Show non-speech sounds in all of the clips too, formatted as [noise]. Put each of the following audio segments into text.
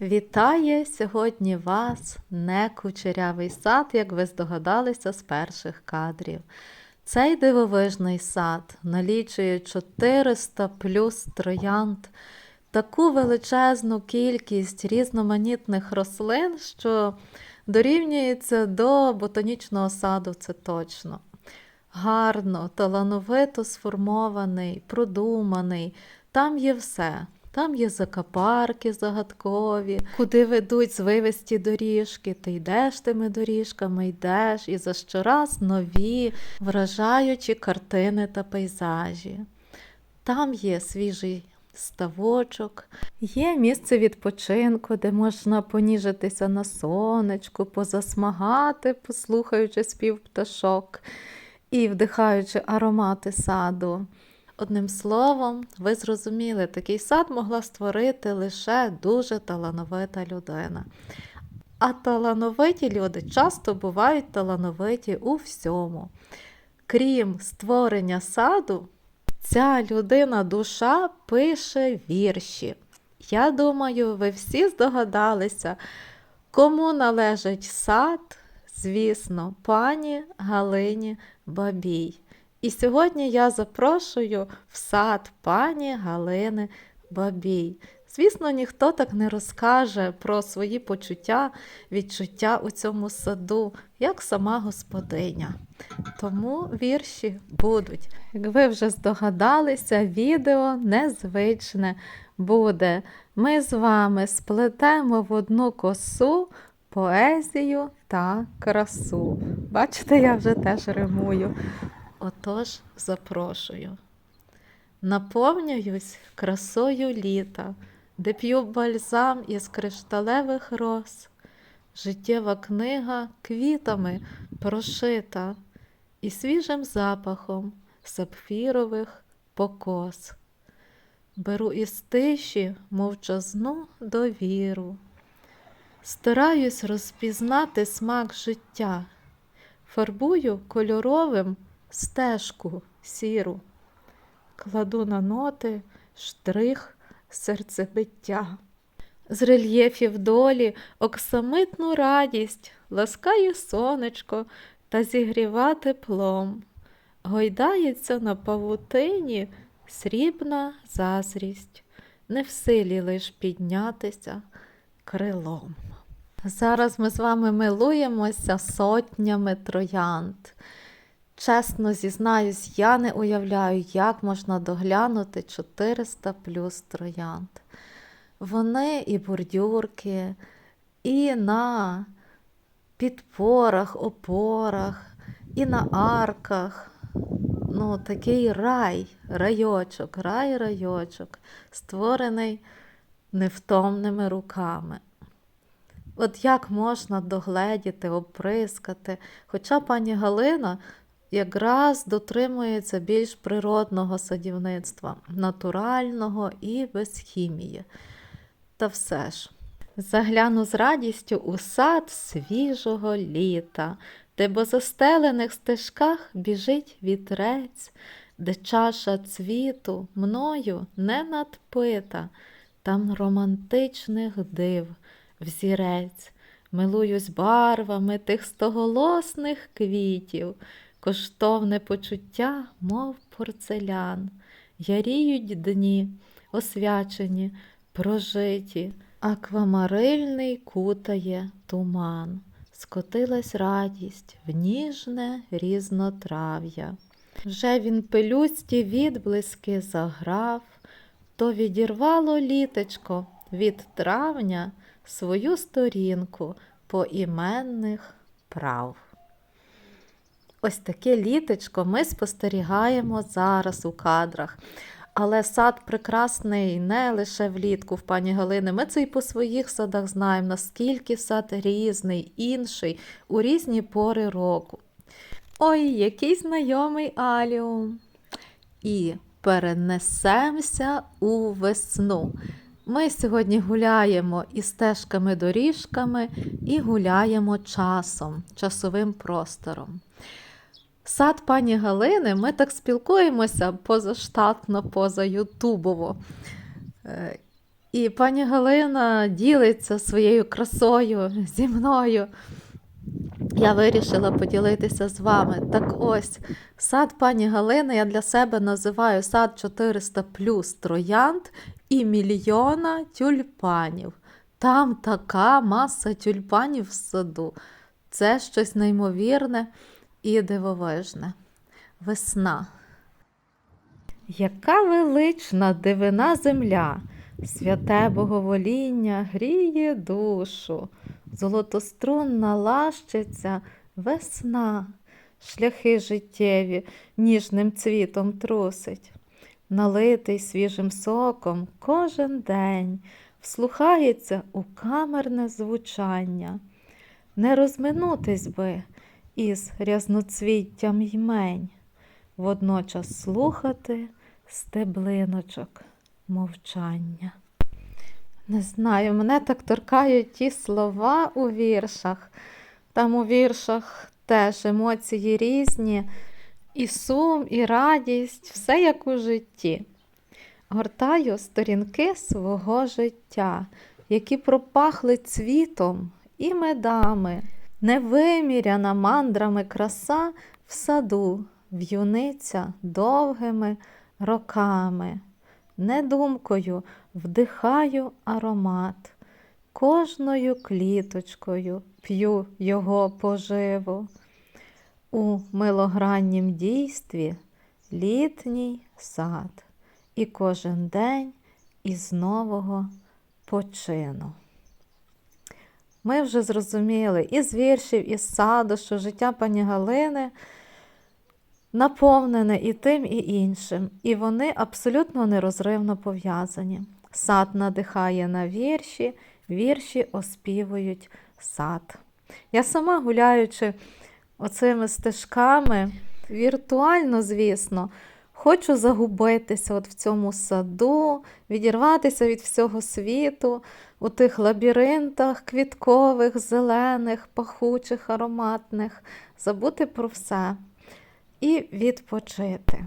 Вітає сьогодні вас не кучерявий сад, як ви здогадалися з перших кадрів. Цей дивовижний сад налічує 400 плюс троянд, таку величезну кількість різноманітних рослин, що дорівнюється до ботанічного саду, це точно. Гарно, талановито сформований, продуманий. Там є все. Там є закапарки загадкові, куди ведуть звивисті доріжки. Ти йдеш тими доріжками, йдеш, і за щораз нові вражаючі картини та пейзажі. Там є свіжий ставочок, є місце відпочинку, де можна поніжитися на сонечку, позасмагати, послухаючи спів пташок і вдихаючи аромати саду. Одним словом, ви зрозуміли, такий сад могла створити лише дуже талановита людина. А талановиті люди часто бувають талановиті у всьому. Крім створення саду, ця людина душа пише вірші. Я думаю, ви всі здогадалися, кому належить сад, звісно, пані Галині Бабій. І сьогодні я запрошую в сад пані Галини Бабій. Звісно, ніхто так не розкаже про свої почуття, відчуття у цьому саду, як сама господиня. Тому вірші будуть. Як ви вже здогадалися, відео незвичне буде. Ми з вами сплетемо в одну косу поезію та красу. Бачите, я вже теж римую. Отож запрошую. Наповнююсь красою літа, де п'ю бальзам із кришталевих роз, життєва книга квітами прошита і свіжим запахом сапфірових покос. Беру із тиші мовчазну довіру, стараюсь розпізнати смак життя, фарбую кольоровим стежку сіру, кладу на ноти штрих серцебиття. З рельєфів долі оксамитну радість ласкає сонечко та зігріва теплом. Гойдається на павутині срібна зазрість, не в силі лиш піднятися крилом. Зараз ми з вами милуємося сотнями троянд. Чесно зізнаюсь, я не уявляю, як можна доглянути 400 плюс троянд. Вони і бордюрки, і на підпорах, опорах, і на арках. Ну, такий рай, райочок, рай-райочок, створений невтомними руками. От як можна догледіти, оприскати, хоча пані Галина якраз дотримується більш природного садівництва, натурального і без хімії. Та все ж, загляну з радістю у сад свіжого літа, де по застелених стежках біжить вітрець, де чаша цвіту мною не надпита, там романтичних див взірець, милуюсь барвами тих стоголосних квітів коштовне почуття, мов порцелян, яріють дні, освячені, прожиті, аквамарильний кутає туман, скотилась радість в ніжне різнотрав'я. Вже він пелюсті відблиски заграв, то відірвало літечко від травня свою сторінку поіменних прав. Ось таке літечко ми спостерігаємо зараз у кадрах. Але сад прекрасний не лише влітку в пані Галини. Ми це і по своїх садах знаємо, наскільки сад різний, інший, у різні пори року. Ой, який знайомий аліум! І перенесемося у весну. Ми сьогодні гуляємо і стежками-доріжками, і гуляємо часом, часовим простором. Сад пані Галини, ми так спілкуємося позаштатно, поза Ютубово. Е, І пані Галина ділиться своєю красою зі мною. Я вирішила поділитися з вами. Так ось, сад пані Галини я для себе називаю сад 400 плюс троянд і мільйона тюльпанів. Там така маса тюльпанів в саду. Це щось неймовірне і дивовижне. Весна. Яка велична дивина земля, святе боговоління гріє душу, золотострунна лащиця весна, шляхи життєві ніжним цвітом трусить, налитий свіжим соком кожен день вслухається у камерне звучання, не розминутись би із рязноцвіттям ймень, водночас слухати стеблиночок мовчання. Не знаю, мене так торкають ті слова у віршах. Там у віршах теж емоції різні, і сум, і радість, все як у житті. Гортаю сторінки свого життя, які пропахли цвітом і медами, невиміряна мандрами краса в саду, в'юниця довгими роками. Не думкою вдихаю аромат, кожною кліточкою п'ю його поживу. У милограннім дійстві літній сад, і кожен день із нового почину. Ми вже зрозуміли із віршів, із саду, що життя пані Галини наповнене і тим, і іншим, і вони абсолютно нерозривно пов'язані. Сад надихає на вірші, вірші оспівують сад. Я сама гуляючи оцими стежками, віртуально, звісно, хочу загубитися от в цьому саду, відірватися від всього світу, у тих лабіринтах квіткових, зелених, пахучих, ароматних, забути про все і відпочити.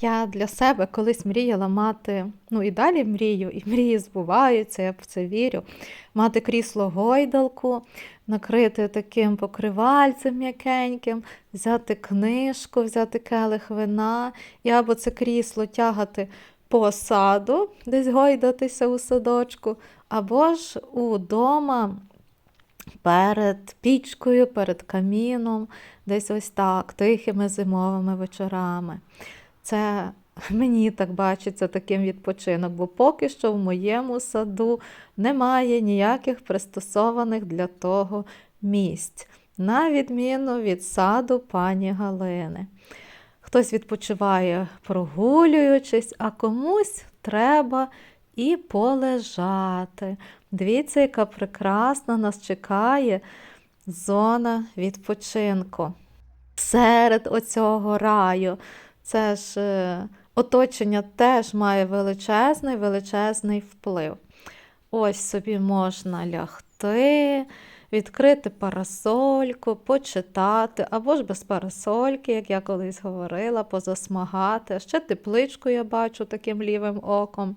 Я для себе колись мріяла мати, ну і далі мрію, і мрії збуваються, я в це вірю. Мати крісло гойдалку, накрити таким покривальцем м'якеньким, взяти книжку, взяти келих вина, і або це крісло тягати по саду, десь гойдатися у садочку, або ж удома перед пічкою, перед каміном, десь ось так, тихими зимовими вечорами. Це [laughs] мені так бачиться таким відпочинок, бо поки що в моєму саду немає ніяких пристосованих для того місць, на відміну від саду пані Галини. Хтось відпочиває прогулюючись, а комусь треба і полежати. Дивіться, яка прекрасна нас чекає зона відпочинку. Серед оцього раю. Це ж е, оточення теж має величезний величезний вплив. Ось собі можна лягти, відкрити парасольку, почитати, або ж без парасольки, як я колись говорила, позасмагати. Ще тепличку я бачу таким лівим оком.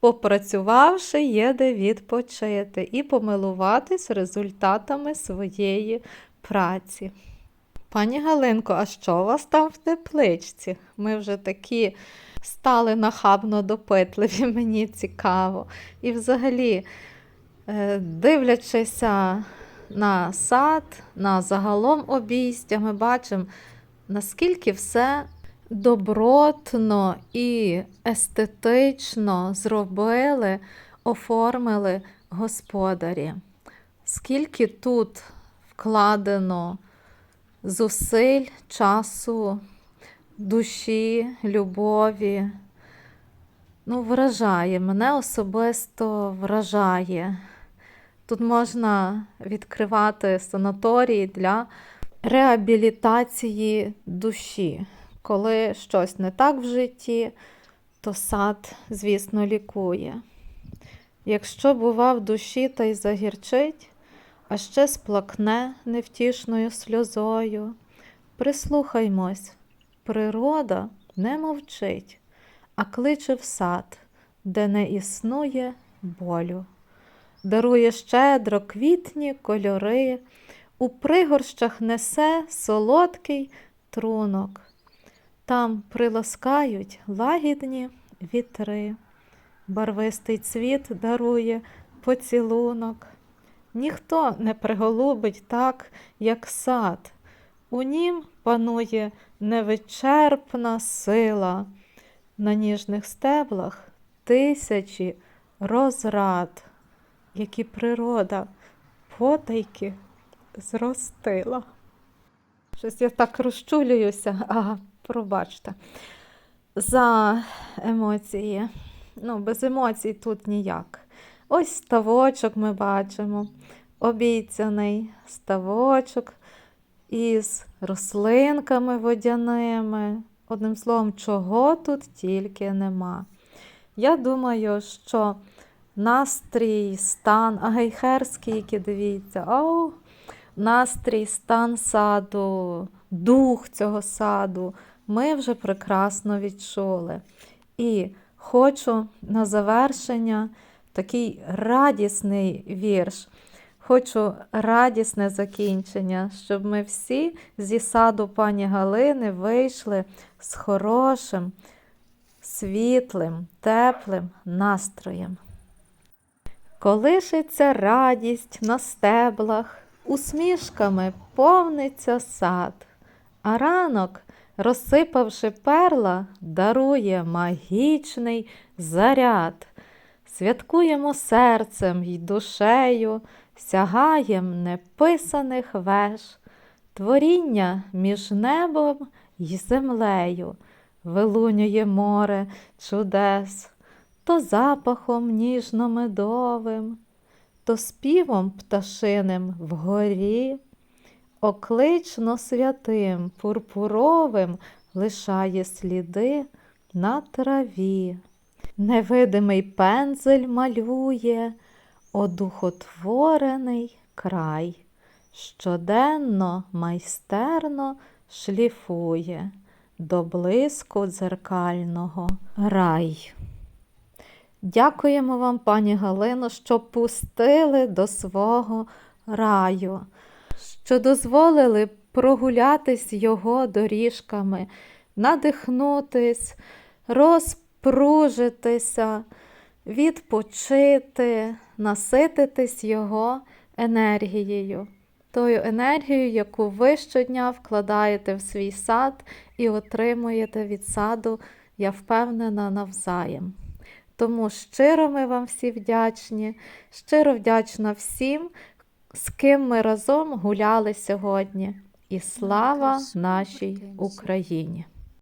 Попрацювавши, є де відпочити і помилуватись результатами своєї праці. Пані Галинко, а що у вас там в тепличці? Ми вже такі стали нахабно допитливі, [laughs] мені цікаво. І взагалі, е, дивлячися на сад, на загалом обійстя, ми бачимо, наскільки все добротно і естетично зробили, оформили господарі. Скільки тут вкладено зусиль, часу, душі, любові. Ну, вражає, мене особисто вражає. Тут можна відкривати санаторії для реабілітації душі. Коли щось не так в житті, то сад, звісно, лікує. Якщо бува в душі та й загірчить, а ще сплакне невтішною сльозою, прислухаймось, природа не мовчить, а кличе в сад, де не існує болю. Дарує щедро квітні кольори, у пригорщах несе солодкий трунок. Там приласкають лагідні вітри. Барвистий цвіт дарує поцілунок. Ніхто не приголубить так, як сад. У нім панує невичерпна сила. На ніжних стеблах тисячі розрад, які природа потайки зростила. Щось я так розчулююся, а пробачте. За емоції. Ну, без емоцій тут ніяк. Ось ставочок ми бачимо, обіцяний ставочок із рослинками водяними. Одним словом, чого тут тільки нема. Я думаю, що настрій, стан агайхерський, який дивіться, оу, настрій, стан саду, дух цього саду ми вже прекрасно відчули. І хочу на завершення такий радісний вірш. Хочу радісне закінчення, щоб ми всі зі саду пані Галини вийшли з хорошим, світлим, теплим настроєм. Колишиться радість на стеблах, усмішками повниться сад, а ранок, розсипавши перла, дарує магічний заряд. Святкуємо серцем й душею, сягаєм неписаних веж, творіння між небом й землею, вилунює море чудес, то запахом ніжно-медовим, то співом пташиним вгорі, оклично святим пурпуровим лишає сліди на траві. Невидимий пензель малює одухотворений край, щоденно майстерно шліфує до блиску дзеркального рай. Дякуємо вам, пані Галино, що пустили до свого раю, що дозволили прогулятись його доріжками, надихнутись, розпружитися, відпочити, насититись його енергією. Тою енергією, яку ви щодня вкладаєте в свій сад і отримуєте від саду, я впевнена, навзаєм. Тому щиро ми вам всі вдячні, щиро вдячна всім, з ким ми разом гуляли сьогодні. І слава нашій Україні!